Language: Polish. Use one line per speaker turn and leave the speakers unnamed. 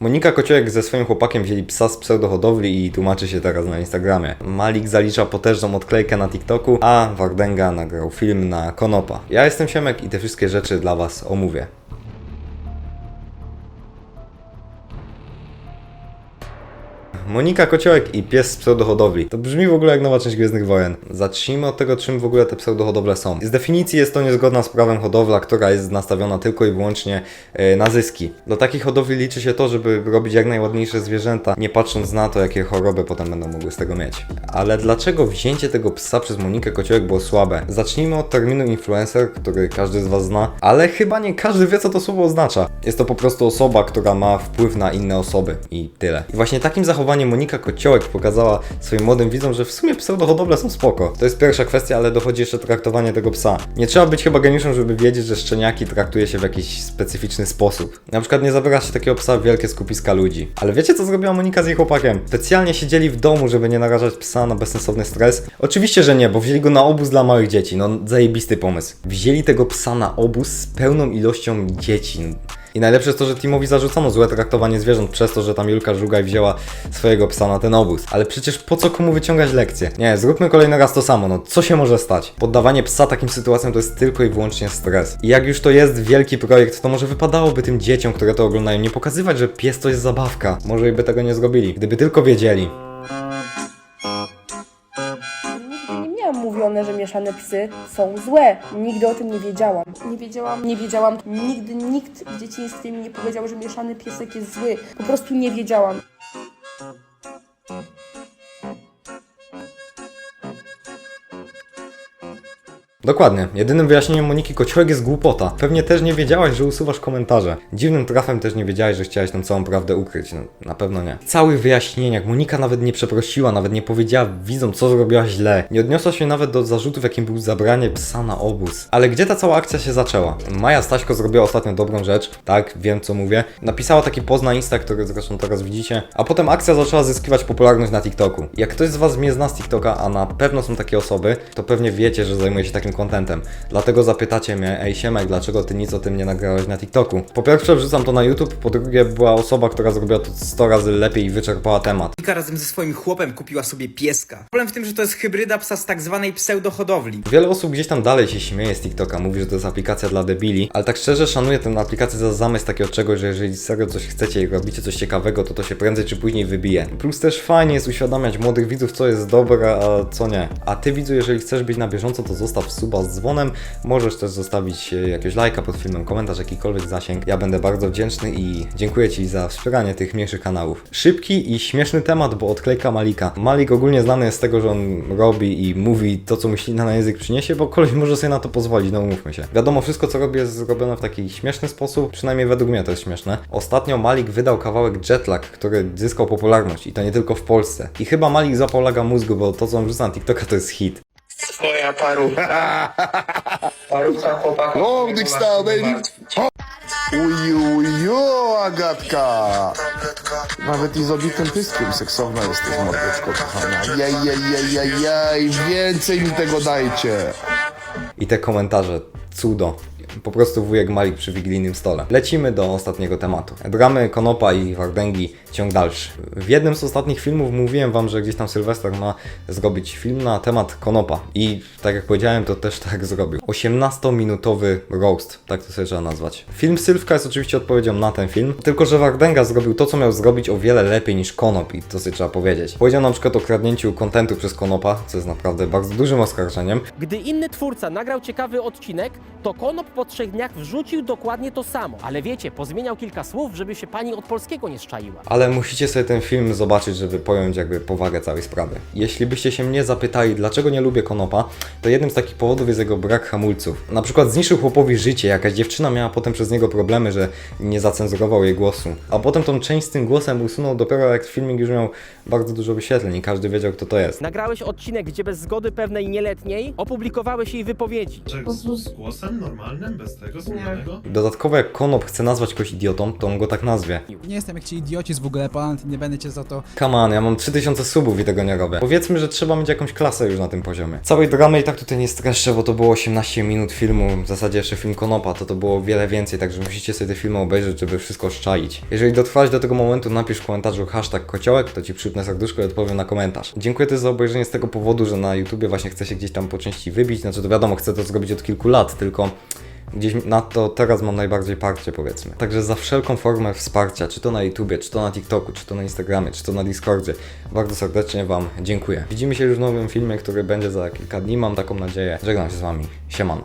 Monika Kociołek ze swoim chłopakiem wzięli psa z pseudohodowli i tłumaczy się teraz na Instagramie. Malik zalicza potężną odklejkę na TikToku, a Wardenga nagrał film na Konopa. Ja jestem Siemek i te wszystkie rzeczy dla Was omówię. Monika Kociołek i pies z pseudohodowli. To brzmi w ogóle jak nowa część Gwiezdnych Wojen. Zacznijmy od tego, czym w ogóle te pseudohodowle są. Z definicji jest to niezgodna z prawem hodowla, która jest nastawiona tylko i wyłącznie e, na zyski. Do takich hodowli liczy się to, żeby robić jak najładniejsze zwierzęta, nie patrząc na to, jakie choroby potem będą mogły z tego mieć. Ale dlaczego wzięcie tego psa przez Monikę Kociołek było słabe? Zacznijmy od terminu influencer, który każdy z Was zna, ale chyba nie każdy wie, co to słowo oznacza. Jest to po prostu osoba, która ma wpływ na inne osoby i tyle. I właśnie takim zachowaniem Monika Kociołek pokazała swoim młodym widzom, że w sumie pseudohodowle są spoko. To jest pierwsza kwestia, ale dochodzi jeszcze traktowanie tego psa. Nie trzeba być chyba geniuszem, żeby wiedzieć, że szczeniaki traktuje się w jakiś specyficzny sposób. Na przykład nie zabiera się takiego psa w wielkie skupiska ludzi. Ale wiecie co zrobiła Monika z jej chłopakiem? Specjalnie siedzieli w domu, żeby nie narażać psa na bezsensowny stres. Oczywiście, że nie, bo wzięli go na obóz dla małych dzieci. No zajebisty pomysł. Wzięli tego psa na obóz z pełną ilością dzieci. I najlepsze jest to, że Timowi zarzucono złe traktowanie zwierząt przez to, że tam Julka Żugaj wzięła swojego psa na ten obóz. Ale przecież po co komu wyciągać lekcje? Nie, zróbmy kolejny raz to samo, no co się może stać? Poddawanie psa takim sytuacjom to jest tylko i wyłącznie stres. I jak już to jest wielki projekt, to może wypadałoby tym dzieciom, które to oglądają, nie pokazywać, że pies to jest zabawka. Może by tego nie zrobili, gdyby tylko wiedzieli.
Że mieszane psy są złe. Nigdy o tym nie wiedziałam. Nie wiedziałam, nie wiedziałam. Nigdy nikt w dzieciństwie mi nie powiedział, że mieszany piesek jest zły. Po prostu nie wiedziałam.
Dokładnie. Jedynym wyjaśnieniem Moniki Kociołek jest głupota. Pewnie też nie wiedziałaś, że usuwasz komentarze. Dziwnym trafem też nie wiedziałaś, że chciałaś tą całą prawdę ukryć. No, na pewno nie. W całych wyjaśnieniach Monika nawet nie przeprosiła, nawet nie powiedziała widzom, co zrobiła źle. Nie odniosła się nawet do zarzutów, jakim był zabranie psa na obóz. Ale gdzie ta cała akcja się zaczęła? Maja Staśko zrobiła ostatnio dobrą rzecz. Tak, wiem co mówię. Napisała taki post na Insta, który zresztą teraz widzicie. A potem akcja zaczęła zyskiwać popularność na TikToku. Jak ktoś z Was mnie zna z TikToka, a na pewno są takie osoby, to pewnie wiecie, że zajmuję się takim kontentem. Dlatego zapytacie mnie, ej Siemek, dlaczego ty nic o tym nie nagrałeś na TikToku? Po pierwsze wrzucam to na YouTube, po drugie była osoba, która zrobiła to 100 razy lepiej i wyczerpała temat.
Monika razem ze swoim chłopem kupiła sobie pieska. Problem w tym, że to jest hybryda psa z tak zwanej pseudohodowli.
Wiele osób gdzieś tam dalej się śmieje z TikToka, mówi, że to jest aplikacja dla debili, ale tak szczerze szanuję tę aplikację za zamysł takiego czegoś, że jeżeli serio coś chcecie i robicie coś ciekawego, to to się prędzej czy później wybije. Plus też fajnie jest uświadamiać młodych widzów, co jest dobre, a co nie. A ty widzu, jeżeli chcesz być na bieżąco, to zostaw suba z dzwonem, możesz też zostawić e, jakiegoś lajka pod filmem, komentarz, jakikolwiek zasięg. Ja będę bardzo wdzięczny i dziękuję Ci za wspieranie tych mniejszych kanałów. Szybki i śmieszny temat, bo odklejka Malika. Malik ogólnie znany jest z tego, że on robi i mówi to, co mu ślina na język przyniesie, bo koleś może sobie na to pozwolić, no umówmy się. Wiadomo, wszystko co robi jest zrobione w taki śmieszny sposób, przynajmniej według mnie to jest śmieszne. Ostatnio Malik wydał kawałek Jetlag, który zyskał popularność i to nie tylko w Polsce. I chyba Malik zapał laga mózgu, bo to co on wrzuca na TikToka to jest hit.
Twoja parucha. Parucha chłopaka.
Longdick style, baby. Uju, uju, Agatka! Nawet i z obitym pyskiem seksowna jesteś, mordeczko kochana. Jej, jej, jej, jej, jej, więcej mi tego dajcie!
I te komentarze, cudo. Po prostu wujek Malik przy wigilijnym stole. Lecimy do ostatniego tematu. Dramy Konopa i Wardęgi, ciąg dalszy. W jednym z ostatnich filmów mówiłem wam, że gdzieś tam Sylwester ma zrobić film na temat Konopa. I tak jak powiedziałem, to też tak zrobił. 18-minutowy roast, tak to sobie trzeba nazwać. Film Sylwka jest oczywiście odpowiedzią na ten film, tylko że Wardęga zrobił to, co miał zrobić o wiele lepiej niż Konop i to sobie trzeba powiedzieć. Powiedział na przykład o kradnięciu kontentu przez Konopa, co jest naprawdę bardzo dużym oskarżeniem.
Gdy inny twórca nagrał ciekawy odcinek, to Konop po trzech dniach wrzucił dokładnie to samo. Ale wiecie, pozmieniał kilka słów, żeby się pani od polskiego nie szczaiła.
Ale musicie sobie ten film zobaczyć, żeby pojąć jakby powagę całej sprawy. Jeśli byście się mnie zapytali, dlaczego nie lubię Konopa, to jednym z takich powodów jest jego brak hamulców. Na przykład zniszczył chłopowi życie, jakaś dziewczyna miała potem przez niego problemy, że nie zacenzurował jej głosu. A potem tą część z tym głosem usunął dopiero jak filmik już miał bardzo dużo wyświetleń i każdy wiedział kto to jest.
Nagrałeś odcinek, gdzie bez zgody pewnej nieletniej opublikowałeś jej wypowiedzi.
Że z, z głosem normalnym? Bez tego zmienionego?
Dodatkowo jak Konop chce nazwać kogoś idiotą, to on go tak nazwie.
Nie jestem jak ci idioci w ogóle, pan, nie będę cię za to
Come on, ja mam 3000 subów i tego nie robię. Powiedzmy, że trzeba mieć jakąś klasę już na tym poziomie. Całej dramy i tak tutaj nie streszczę, bo to było 18 minut filmu, w zasadzie jeszcze film Konopa, to to było wiele więcej, także musicie sobie te filmy obejrzeć, żeby wszystko szczaić. Jeżeli dotrwałeś do tego momentu, napisz w komentarzu hashtag kociołek, to ci przypnę serduszko i odpowiem na komentarz. Dziękuję też za obejrzenie z tego powodu, że na YouTubie właśnie chcę się gdzieś tam po części wybić, znaczy to wiadomo, chcę to zrobić od kilku lat, tylko Gdzieś na to teraz mam najbardziej parcie, powiedzmy. Także za wszelką formę wsparcia, czy to na YouTubie, czy to na TikToku, czy to na Instagramie, czy to na Discordzie, bardzo serdecznie Wam dziękuję. Widzimy się już w nowym filmie, który będzie za kilka dni, mam taką nadzieję. Żegnam się z Wami. Siemano.